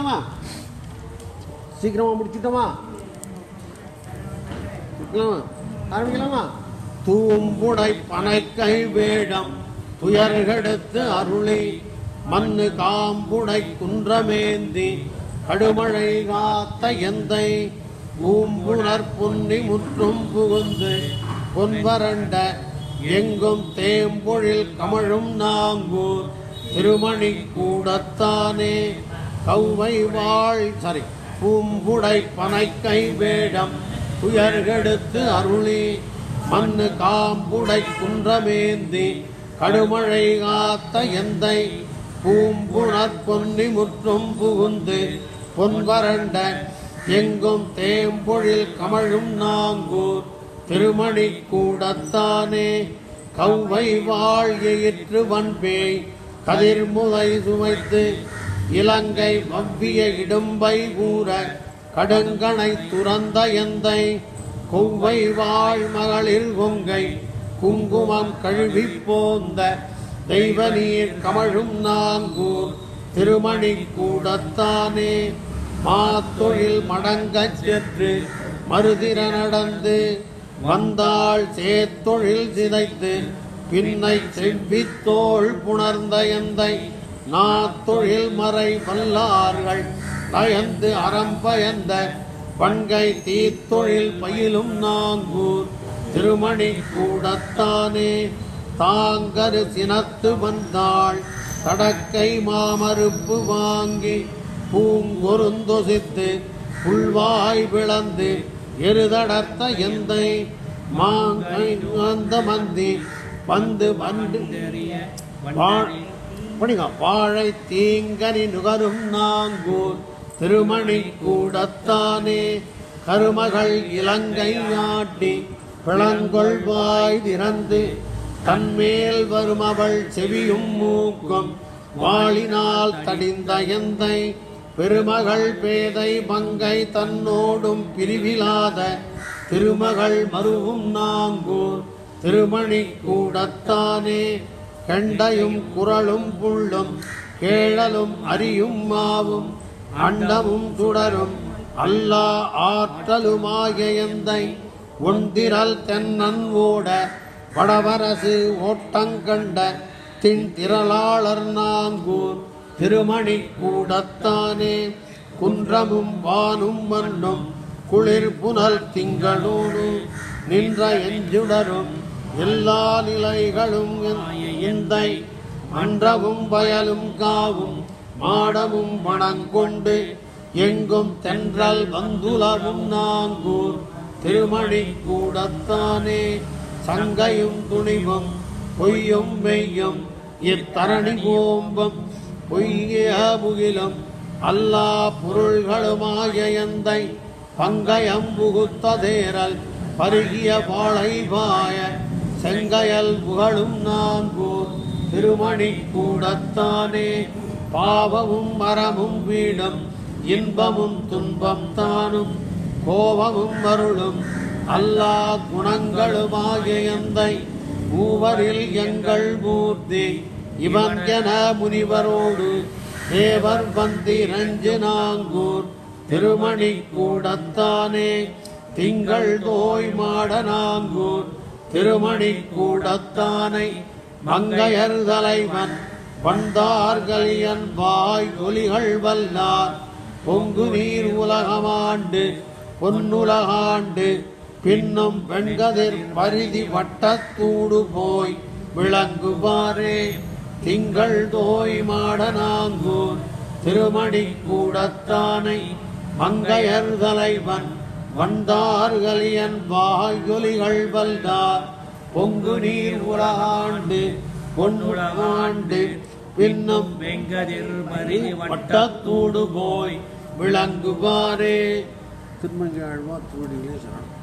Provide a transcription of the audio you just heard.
ஆரம்பிக்கலாமா சீக்கிரமாக முடிச்சுட்டோமா? ஆரம்பிக்கலாமா? தூம்புடை பனைக்கை வேடம் துயர்கெடுத்து அருளி மண்ணு காம்புடை குன்றமேந்தி கடுமழை காத்த எந்தை மூம்புணர் புன்னி முற்றும் புகுந்து பொன்வரண்ட எங்கும் தேம்பொழில் கமழும் நாங்கூர் திருமணி கூடத்தானே. கௌவை வாழ் சரி பூம்புடை பனைக்கை வேடம் துயர்கெடுத்து அருளி மண்ணு காம்புடை குன்றமேந்தி கடுமழை காத்த எந்தை பூம்புணர் பொன்னி முற்றும் புகுந்து பொன்வரண்ட எங்கும் தேம்பொழில் கமழும் நாங்கூர் திருமணி கூடத்தானே கௌவை வாழ்யிற்று வன்பேய் கதிர்முலை சுமைத்து இலங்கை வவ்விய இடும்பை கூற கடுங்கனை துறந்த எந்தை கொவ்வை வாழ் மகளிர் கொங்கை குங்குமம் கழுவி போந்த தெய்வ நீர் கமழும் நாங்கூர் திருமணி கூடத்தானே. மாத்தொழில் மடங்கச் சென்று மறுதிர நடந்து வந்தாள் சேத்தொழில் சிதைத்து பின்னை செவ்வித்தோள் புணர்ந்த எந்தை நாத்தொழில் மறை வல்லார்கள் பயந்து அறம்பயந்த பண்கை தீத்தொழில் பயிலும் நாங்கூர் திருமணி கூடத்தானே. தாங்கரு சினத்து வந்தாள் தடக்கை மாமறுப்பு வாங்கி பூங்கொருந்தொசித்து புல்வாய் விளந்து எருதடர்த்த எந்தை மந்தி பந்து வண்டு வா- படிங்க வாழை தீங்கனி நுகரும் நாங்கூர் திருமணி கூடத்தானே. கருமகள் இலங்கை நாட்டி பிளங்கொள்வாய் திறந்து தன்மேல் வரும் அவள் செவியும் மூக்கும். வாளினால் தடிந்த எந்தை பெருமகள் பேதை பங்கை தன்னோடும் பிரிவிலாத திருமகள் மருவும் நாங்கூர் திருமணி கூடத்தானே. கெண்டையும் குரலும் புள்ளும் கேழலும் அறியும் மாவும் அண்டமும் சுடரும் அல்லா ஆற்றலுமாகிய எந்தை ஒன்றிரல் தென்னன் ஓட வடவரசு ஓட்டங்கண்ட தின் திரளாளர் நாங்கூர் திருமணி கூடத்தானே குன்றமும் வானும் மண்ணும் குளிர் புனல் திங்களோடு நின்ற எஞ்சுடரும் எல்லா நிலைகளும் எந்தை மன்றவும் வயலும் காவும் மாடமும் மணங்கொண்டு எங்கும் தென்றல் வந்துலவும் நாங்கூர் திருமணி கூடத்தானே சங்கையும் துணிவும் பொய்யும் மெய்யும் இத்தரணி கோம்பம் பொய்ய முகிலும் அல்லா பொருள்களுமாய எந்தை பங்கயம் புகுத்த தேரல் பருகிய பாழை பாய செங்கையல் புகழும் நாங்கூர் திருமணி கூடத்தானே. பாவமும் மரமும் வீடம் இன்பமும் துன்பம் தானும். கோபமும் அருளும் அல்லா குணங்களுமாகிய எந்தை. மூவரில் எங்கள் மூர்த்தி இவன் என முனிவரோடு. தேவர் வந்தி ரஞ்சு நாங்கூர் திருமணி கூடத்தானே. திங்கள் தோய் மாட நாங்கூர் திருமணி கூடத்தானை மங்கையர் தலைவன் வந்தார்கலியன் வாய் ஒலிகள் வல்லார். பொங்கு நீர் உலகமாண்டு பொன்னுலகாண்டு பின்னும் வெண்கதிர் பரிதி வட்டத்தூடு போய் விளங்குவாரே. திங்கள் தோய் மாடனாங்கூர் திருமணி கூடத்தானை மங்கையர் தலைவன் வந்தார்கலியன் வாயொலிகள் வல்லார் பொங்கு நீர் உலகாண்டு பொன்னுலகாண்டு பின்னும் வெங்கதிர் வட்ட வட்டத்தூடு போய் விளங்குவாரே. திருமங்கி ஆழ்வா திருவடிகளே சரணம்